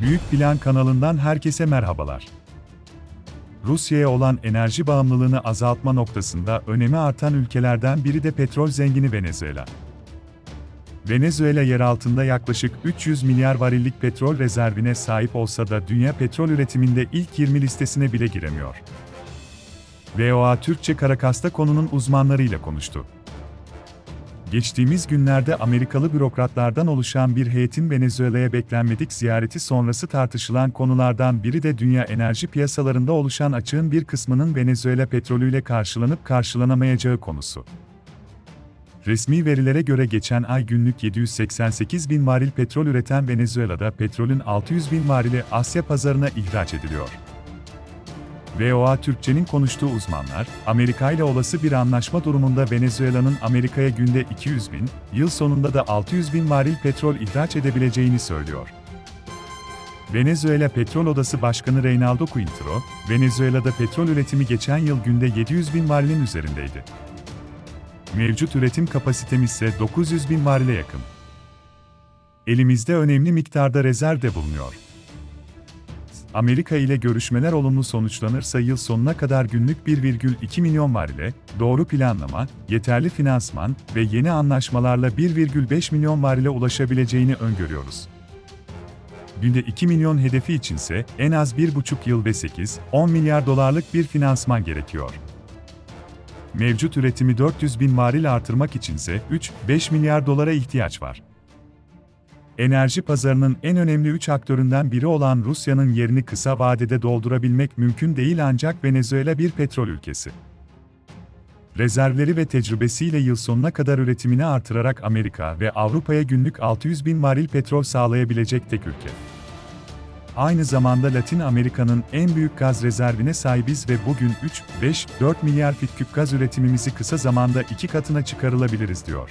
Büyük Plan kanalından herkese merhabalar. Rusya'ya olan enerji bağımlılığını azaltma noktasında önemi artan ülkelerden biri de petrol zengini Venezuela. Venezuela yer altında yaklaşık 300 milyar varillik petrol rezervine sahip olsa da dünya petrol üretiminde ilk 20 listesine bile giremiyor. VOA Türkçe Karakas'ta konunun uzmanlarıyla konuştu. Geçtiğimiz günlerde Amerikalı bürokratlardan oluşan bir heyetin Venezuela'ya beklenmedik ziyareti sonrası tartışılan konulardan biri de dünya enerji piyasalarında oluşan açığın bir kısmının Venezuela petrolüyle karşılanıp karşılanamayacağı konusu. Resmi verilere göre geçen ay günlük 788 bin varil petrol üreten Venezuela'da petrolün 600 bin varili Asya pazarına ihraç ediliyor. VOA Türkçe'nin konuştuğu uzmanlar, Amerika ile olası bir anlaşma durumunda Venezuela'nın Amerika'ya günde 200 bin, yıl sonunda da 600 bin varil petrol ihraç edebileceğini söylüyor. Venezuela Petrol Odası Başkanı Reynaldo Quintero, Venezuela'da petrol üretimi geçen yıl günde 700 bin varilin üzerindeydi. Mevcut üretim kapasitemiz ise 900 bin varile yakın. Elimizde önemli miktarda rezerv de bulunuyor. Amerika ile görüşmeler olumlu sonuçlanırsa yıl sonuna kadar günlük 1,2 milyon varile, doğru planlama, yeterli finansman ve yeni anlaşmalarla 1,5 milyon varile ulaşabileceğini öngörüyoruz. Günde 2 milyon hedefi içinse en az 1,5 yıl ve 8-10 milyar dolarlık bir finansman gerekiyor. Mevcut üretimi 400 bin varil artırmak içinse 3-5 milyar dolara ihtiyaç var enerji pazarının en önemli üç aktöründen biri olan Rusya'nın yerini kısa vadede doldurabilmek mümkün değil ancak Venezuela bir petrol ülkesi. Rezervleri ve tecrübesiyle yıl sonuna kadar üretimini artırarak Amerika ve Avrupa'ya günlük 600 bin varil petrol sağlayabilecek tek ülke. Aynı zamanda Latin Amerika'nın en büyük gaz rezervine sahibiz ve bugün 3-5-4 milyar fitküp gaz üretimimizi kısa zamanda iki katına çıkarılabiliriz diyor.